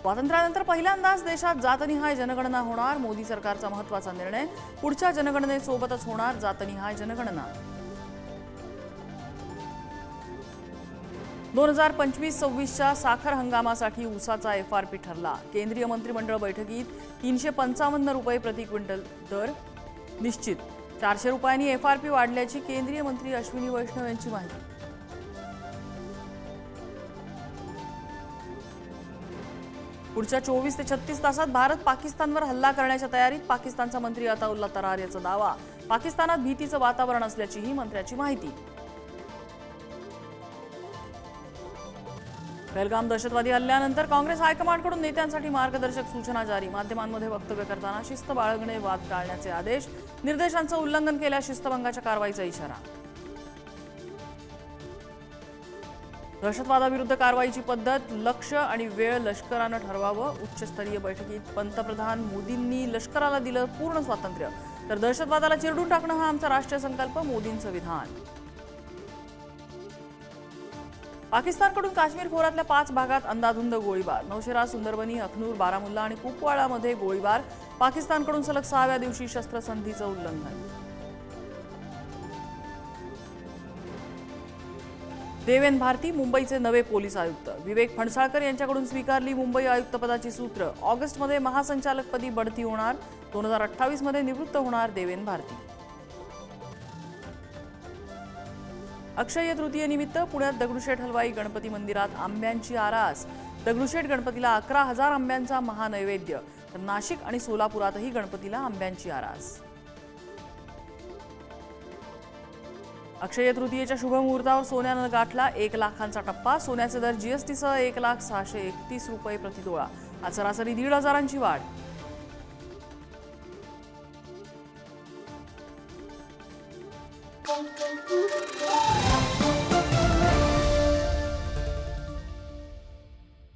स्वातंत्र्यानंतर पहिल्यांदाच देशात जातनिहाय जनगणना होणार. मोदी सरकारचा महत्त्वाचा निर्णय. पुढच्या जनगणनेसोबतच होणार जातनिहाय जनगणना. दोन हजार पंचवीस सव्वीसच्या साखर हंगामासाठी ऊसाचा एफ आर पी ठरला. केंद्रीय मंत्रिमंडळ बैठकीत तीनशे पंचावन्न रुपये प्रति क्विंटल दर निश्चित. चारशे रुपयांनी एफ आर पी वाढल्याची केंद्रीय मंत्री अश्विनी वैष्णव यांची माहिती. पुढच्या चोवीस ते छत्तीस तासात भारत पाकिस्तानवर हल्ला करण्याच्या तयारीत पाकिस्तानचा मंत्री अताउल्ला तरार याचा दावा. पाकिस्तानात भीतीचं वातावरण असल्याचीही मंत्र्याची माहिती. बेलगाम दहशतवादी हल्ल्यानंतर काँग्रेस हायकमांडकडून नेत्यांसाठी मार्गदर्शक सूचना जारी. माध्यमांमध्ये वक्तव्य करताना शिस्त बाळगणे वाद टाळण्याचे आदेश. निर्देशांचं उल्लंघन केल्यास शिस्तभंगाच्या कारवाईचा इशारा. दहशतवादाविरुद्ध कारवाईची पद्धत लक्ष आणि वेळ लष्करानं ठरवावं. उच्चस्तरीय बैठकीत पंतप्रधान मोदींनी लष्कराला दिलं पूर्ण स्वातंत्र्य. तर दहशतवादाला चिरडून टाकणं हा आमचा राष्ट्रीय संकल्प मोदींचं विधान. पाकिस्तानकडून काश्मीर खोऱ्यातल्या पाच भागात अंदाधुंद गोळीबार. नौशेरा सुंदरबनी अखनूर बारामुल्ला आणि कुपवाडामध्ये गोळीबार. पाकिस्तानकडून सलग सहाव्या दिवशी शस्त्रसंधीचं उल्लंघन. देवेन भारती मुंबईचे नवे पोलीस आयुक्त. विवेक फणसाळकर यांच्याकडून स्वीकारली मुंबई आयुक्तपदाची सूत्र. ऑगस्टमध्ये महासंचालकपदी बढती होणार. दोन हजार अठ्ठावीसमध्ये निवृत्त होणार देवेन भारती. अक्षय तृतीयेनिमित्त पुण्यात दगडूशेठ हलवाई गणपती मंदिरात आंब्यांची आरास. दगडूशेठ गणपतीला अकरा हजार आंब्यांचा महानैवेद्य. तर नाशिक आणि सोलापुरातही गणपतीला आंब्यांची आरास. अक्षय तृतीयेच्या शुभमुहूर्तावर सोन्यानं गाठला एक लाखांचा टप्पा सोन्याचे दर जीएसटीसह एक लाख सहाशे एकतीस रुपये प्रतितोळा आज सरासरी दीड हजारांची वाढ Thank you.